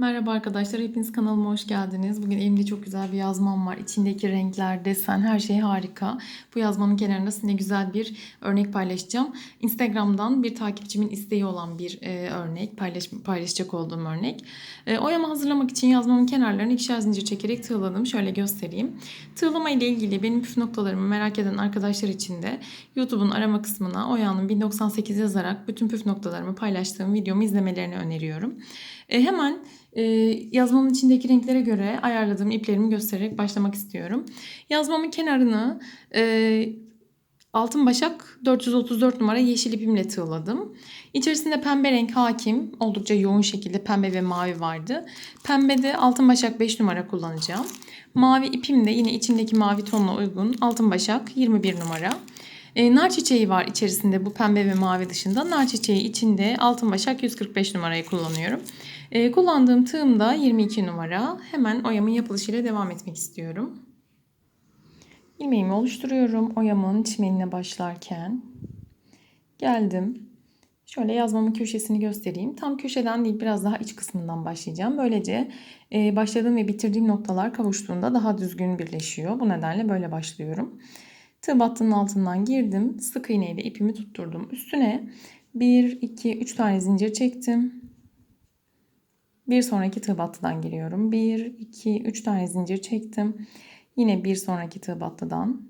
Merhaba arkadaşlar, hepiniz kanalıma hoş geldiniz. Bugün elimde çok güzel bir yazmam var. İçindeki renkler, desen, her şey harika. Bu yazmanın kenarında sizinle güzel bir örnek paylaşacağım. Instagram'dan bir takipçimin isteği olan bir e, örnek, paylaş, paylaşacak olduğum örnek. E, oyama hazırlamak için yazmamın kenarlarını ikişer zincir çekerek tığladım. Şöyle göstereyim. Tığlama ile ilgili benim püf noktalarımı merak eden arkadaşlar için de YouTube'un arama kısmına Oya'nın 1098 yazarak bütün püf noktalarımı paylaştığım videomu izlemelerini öneriyorum. E, hemen e, yazmamın içindeki renklere göre ayarladığım iplerimi göstererek başlamak istiyorum. Yazmamın kenarını e, altın başak 434 numara yeşil ipimle tığladım. İçerisinde pembe renk hakim. Oldukça yoğun şekilde pembe ve mavi vardı. Pembede altın başak 5 numara kullanacağım. Mavi ipim de yine içindeki mavi tonuna uygun altın başak 21 numara. E, nar çiçeği var içerisinde bu pembe ve mavi dışında. Nar çiçeği içinde altın başak 145 numarayı kullanıyorum. E, kullandığım tığım da 22 numara. Hemen oyamın yapılışıyla devam etmek istiyorum. İlmeğimi oluşturuyorum oyamın çimenine başlarken. Geldim. Şöyle yazmamın köşesini göstereyim. Tam köşeden değil biraz daha iç kısmından başlayacağım. Böylece e, başladığım ve bitirdiğim noktalar kavuştuğunda daha düzgün birleşiyor. Bu nedenle böyle başlıyorum. Tığ battının altından girdim. Sık iğne ile ipimi tutturdum. Üstüne 1, 2, 3 tane zincir çektim. Bir sonraki tığ battıdan giriyorum. 1, 2, 3 tane zincir çektim. Yine bir sonraki tığ battıdan.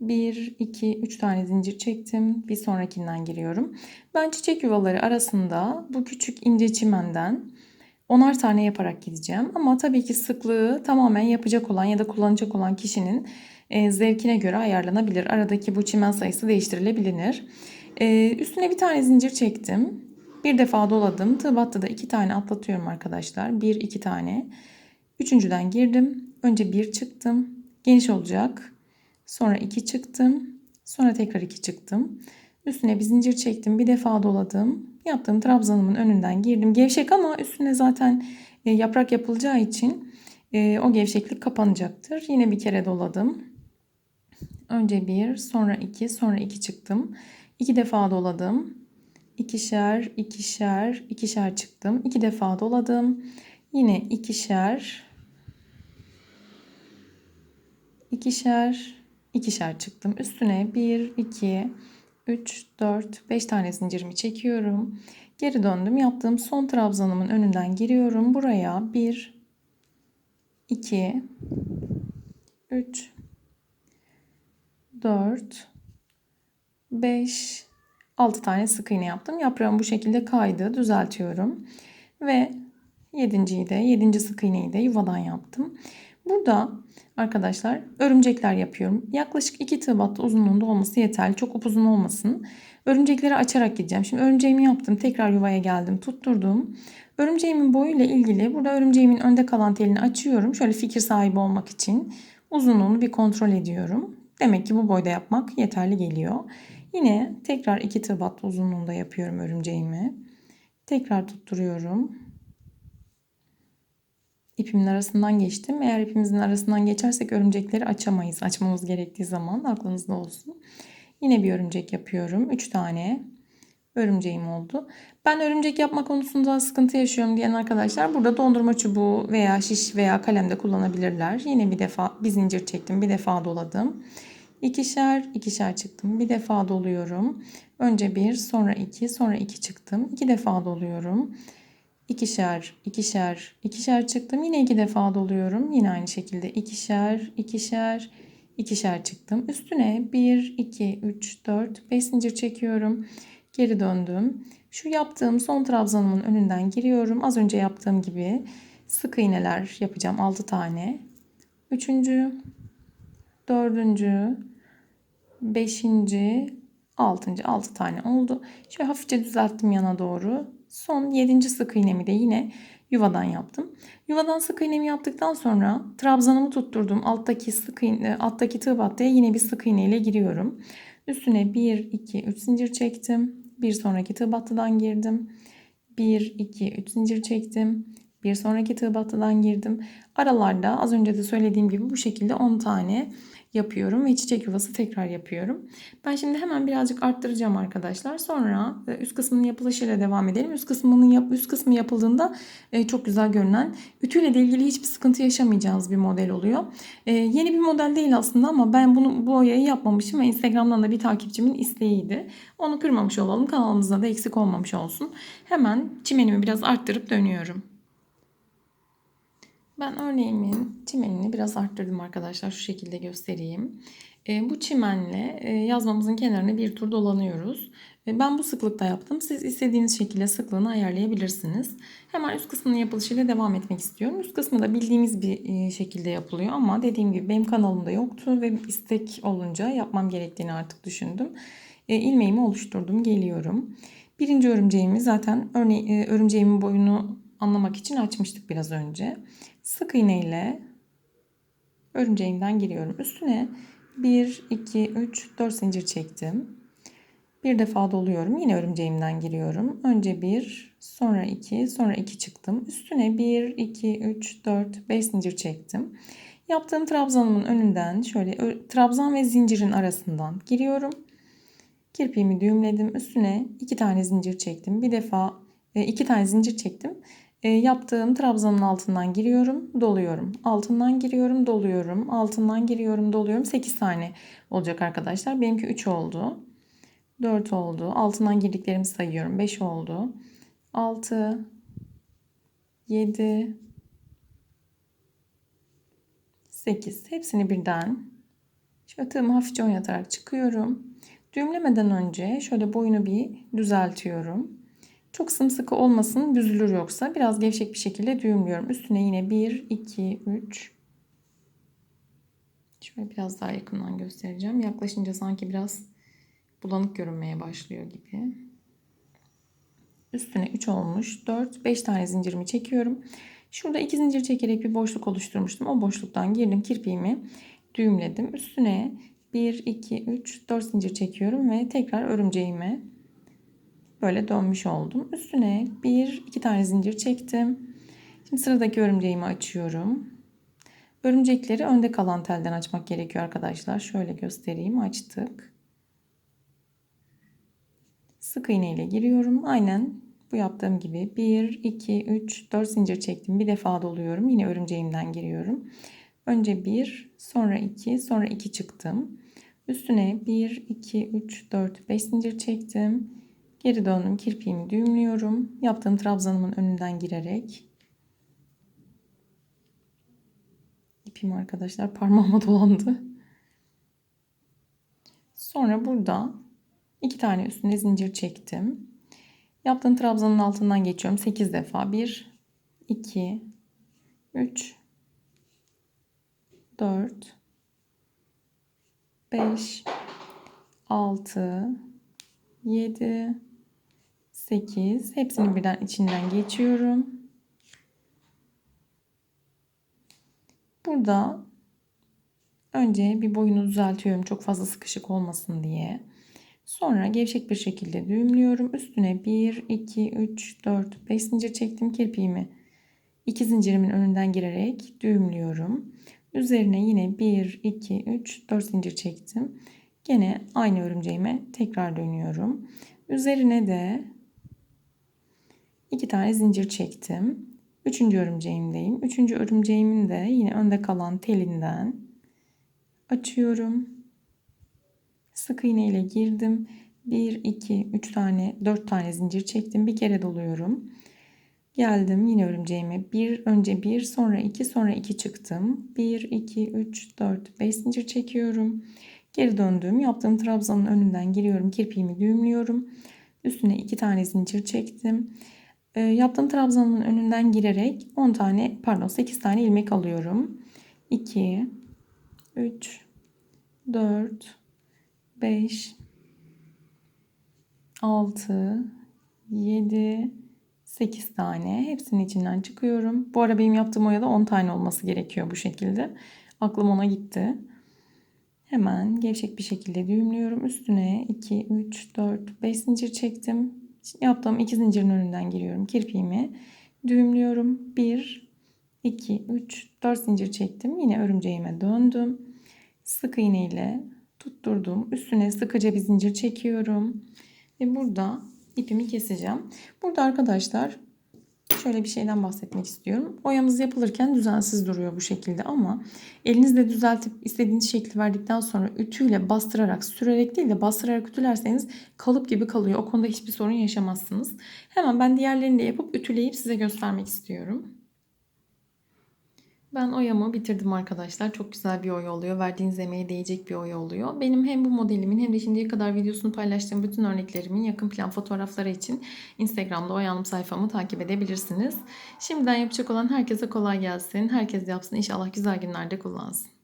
1, 2, 3 tane zincir çektim. Bir sonrakinden giriyorum. Ben çiçek yuvaları arasında bu küçük ince çimenden onar tane yaparak gideceğim. Ama tabii ki sıklığı tamamen yapacak olan ya da kullanacak olan kişinin e, zevkine göre ayarlanabilir. Aradaki bu çimen sayısı değiştirilebilir. E, üstüne bir tane zincir çektim. Bir defa doladım. Tığ battıda iki tane atlatıyorum arkadaşlar. Bir iki tane. Üçüncüden girdim. Önce bir çıktım. Geniş olacak. Sonra iki çıktım. Sonra tekrar iki çıktım. Üstüne bir zincir çektim. Bir defa doladım. Yaptığım trabzanımın önünden girdim. Gevşek ama üstüne zaten e, yaprak yapılacağı için o gevşeklik kapanacaktır. Yine bir kere doladım. Önce bir, sonra iki, sonra iki çıktım. İki defa doladım. İkişer, ikişer, ikişer çıktım. İki defa doladım. Yine ikişer, ikişer, ikişer çıktım. Üstüne 1, 2, 3, 4, 5 tane zincirimi çekiyorum. Geri döndüm. Yaptığım son trabzanımın önünden giriyorum. Buraya 1, 2, 3, 4, 5, 6 tane sık iğne yaptım. Yaprağım bu şekilde kaydı. Düzeltiyorum. Ve 7.yi de 7. sık iğneyi de yuvadan yaptım. Burada arkadaşlar örümcekler yapıyorum. Yaklaşık 2 tığ battı uzunluğunda olması yeterli. Çok upuzun olmasın. Örümcekleri açarak gideceğim. Şimdi örümceğimi yaptım. Tekrar yuvaya geldim. Tutturdum. Örümceğimin boyuyla ilgili burada örümceğimin önde kalan telini açıyorum. Şöyle fikir sahibi olmak için uzunluğunu bir kontrol ediyorum. Demek ki bu boyda yapmak yeterli geliyor. Yine tekrar iki tığ battı uzunluğunda yapıyorum örümceğimi. Tekrar tutturuyorum. İpimin arasından geçtim. Eğer ipimizin arasından geçersek örümcekleri açamayız. Açmamız gerektiği zaman aklınızda olsun. Yine bir örümcek yapıyorum. 3 tane örümceğim oldu. Ben örümcek yapma konusunda sıkıntı yaşıyorum diyen arkadaşlar burada dondurma çubuğu veya şiş veya kalem de kullanabilirler. Yine bir defa bir zincir çektim. Bir defa doladım. İkişer, ikişer çıktım. Bir defa doluyorum. Önce bir, sonra iki, sonra iki çıktım. İki defa doluyorum. İkişer, ikişer, ikişer çıktım. Yine iki defa doluyorum. Yine aynı şekilde ikişer, ikişer, ikişer çıktım. Üstüne 1, 2, 3, 4, 5 zincir çekiyorum. Geri döndüm. Şu yaptığım son trabzanımın önünden giriyorum. Az önce yaptığım gibi sık iğneler yapacağım 6 tane. Üçüncü, dördüncü, beşinci, altıncı, altı tane oldu. Şöyle hafifçe düzelttim yana doğru. Son yedinci sık iğnemi de yine yuvadan yaptım. Yuvadan sık iğnemi yaptıktan sonra trabzanımı tutturdum. Alttaki sık iğne, alttaki tığ battıya yine bir sık iğne ile giriyorum. Üstüne 1, 2, 3 zincir çektim. Bir sonraki tığ battıdan girdim. 1, 2, 3 zincir çektim. Bir sonraki tığ battıdan girdim. Aralarda az önce de söylediğim gibi bu şekilde 10 tane yapıyorum ve çiçek yuvası tekrar yapıyorum. Ben şimdi hemen birazcık arttıracağım arkadaşlar. Sonra e, üst kısmının yapılışıyla devam edelim. Üst kısmının yap üst kısmı yapıldığında e, çok güzel görünen, ütüyle ilgili hiçbir sıkıntı yaşamayacağınız bir model oluyor. E, yeni bir model değil aslında ama ben bunu bu oyayı yapmamışım ve Instagram'dan da bir takipçimin isteğiydi. Onu kırmamış olalım. Kanalımızda da eksik olmamış olsun. Hemen çimenimi biraz arttırıp dönüyorum. Ben örneğimin çimenini biraz arttırdım arkadaşlar. Şu şekilde göstereyim. E, bu çimenle e, yazmamızın kenarını bir tur dolanıyoruz. E, ben bu sıklıkta yaptım. Siz istediğiniz şekilde sıklığını ayarlayabilirsiniz. Hemen üst kısmının yapılışıyla devam etmek istiyorum. Üst kısmı da bildiğimiz bir e, şekilde yapılıyor ama dediğim gibi benim kanalımda yoktu ve istek olunca yapmam gerektiğini artık düşündüm. E, ilmeğimi oluşturdum. Geliyorum. Birinci örümceğimi zaten örneğin e, örümceğimin boyunu anlamak için açmıştık biraz önce. Sık iğne ile örümceğimden giriyorum. Üstüne 1, 2, 3, 4 zincir çektim. Bir defa doluyorum. Yine örümceğimden giriyorum. Önce 1, sonra 2, sonra 2 çıktım. Üstüne 1, 2, 3, 4, 5 zincir çektim. Yaptığım trabzanımın önünden şöyle trabzan ve zincirin arasından giriyorum. Kirpiğimi düğümledim. Üstüne 2 tane zincir çektim. Bir defa 2 tane zincir çektim. E, yaptığım trabzanın altından giriyorum, doluyorum. Altından giriyorum, doluyorum. Altından giriyorum, doluyorum. 8 tane olacak arkadaşlar. Benimki 3 oldu. 4 oldu. Altından girdiklerimi sayıyorum. 5 oldu. 6 7 8 hepsini birden şöyle tığımı hafifçe oynatarak çıkıyorum. Düğümlemeden önce şöyle boyunu bir düzeltiyorum. Çok sımsıkı olmasın büzülür yoksa. Biraz gevşek bir şekilde düğümlüyorum. Üstüne yine 1, 2, 3. Şöyle biraz daha yakından göstereceğim. Yaklaşınca sanki biraz bulanık görünmeye başlıyor gibi. Üstüne 3 olmuş. 4, 5 tane zincirimi çekiyorum. Şurada 2 zincir çekerek bir boşluk oluşturmuştum. O boşluktan girdim kirpiğimi düğümledim. Üstüne 1, 2, 3, 4 zincir çekiyorum ve tekrar örümceğime böyle dönmüş oldum. Üstüne bir iki tane zincir çektim. Şimdi sıradaki örümceğimi açıyorum. Örümcekleri önde kalan telden açmak gerekiyor arkadaşlar. Şöyle göstereyim. Açtık. Sık iğne ile giriyorum. Aynen bu yaptığım gibi 1, 2, 3, 4 zincir çektim. Bir defa doluyorum. Yine örümceğimden giriyorum. Önce 1, sonra 2, sonra 2 çıktım. Üstüne 1, 2, 3, 4, 5 zincir çektim. Geri döndüm. Kirpiğimi düğümlüyorum. Yaptığım trabzanımın önünden girerek. İpim arkadaşlar parmağıma dolandı. Sonra burada iki tane üstüne zincir çektim. Yaptığım trabzanın altından geçiyorum. 8 defa. 1, 2, 3, 4, 5, 6, 7, 8. Hepsini birden içinden geçiyorum. Burada önce bir boyunu düzeltiyorum çok fazla sıkışık olmasın diye. Sonra gevşek bir şekilde düğümlüyorum. Üstüne 1, 2, 3, 4, 5 zincir çektim kirpiğimi. 2 zincirimin önünden girerek düğümlüyorum. Üzerine yine 1, 2, 3, 4 zincir çektim. Gene aynı örümceğime tekrar dönüyorum. Üzerine de iki tane zincir çektim. Üçüncü örümceğimdeyim. Üçüncü örümceğimin de yine önde kalan telinden açıyorum. Sık iğne ile girdim. 1, 2, 3 tane, 4 tane zincir çektim. Bir kere doluyorum. Geldim yine örümceğime. Bir önce bir, sonra iki, sonra iki çıktım. 1, 2, 3, 4, 5 zincir çekiyorum. Geri döndüm. Yaptığım trabzanın önünden giriyorum. Kirpiğimi düğümlüyorum. Üstüne iki tane zincir çektim. E, yaptığım trabzanın önünden girerek 10 tane pardon 8 tane ilmek alıyorum. 2 3 4 5 6 7 8 tane hepsinin içinden çıkıyorum. Bu ara benim yaptığım oyada 10 tane olması gerekiyor bu şekilde. Aklım ona gitti. Hemen gevşek bir şekilde düğümlüyorum. Üstüne 2, 3, 4, 5 zincir çektim. Yaptığım iki zincirin önünden giriyorum. Kirpiğimi düğümlüyorum. 1, 2, 3, 4 zincir çektim. Yine örümceğime döndüm. sık iğne ile tutturdum. Üstüne sıkıca bir zincir çekiyorum. Ve burada ipimi keseceğim. Burada arkadaşlar şöyle bir şeyden bahsetmek istiyorum. Oyamız yapılırken düzensiz duruyor bu şekilde ama elinizle düzeltip istediğiniz şekli verdikten sonra ütüyle bastırarak sürerek değil de bastırarak ütülerseniz kalıp gibi kalıyor. O konuda hiçbir sorun yaşamazsınız. Hemen ben diğerlerini de yapıp ütüleyip size göstermek istiyorum. Ben oyamı bitirdim arkadaşlar. Çok güzel bir oya oluyor. Verdiğiniz emeğe değecek bir oya oluyor. Benim hem bu modelimin hem de şimdiye kadar videosunu paylaştığım bütün örneklerimin yakın plan fotoğrafları için Instagram'da oyanım sayfamı takip edebilirsiniz. Şimdiden yapacak olan herkese kolay gelsin. Herkes yapsın. İnşallah güzel günlerde kullansın.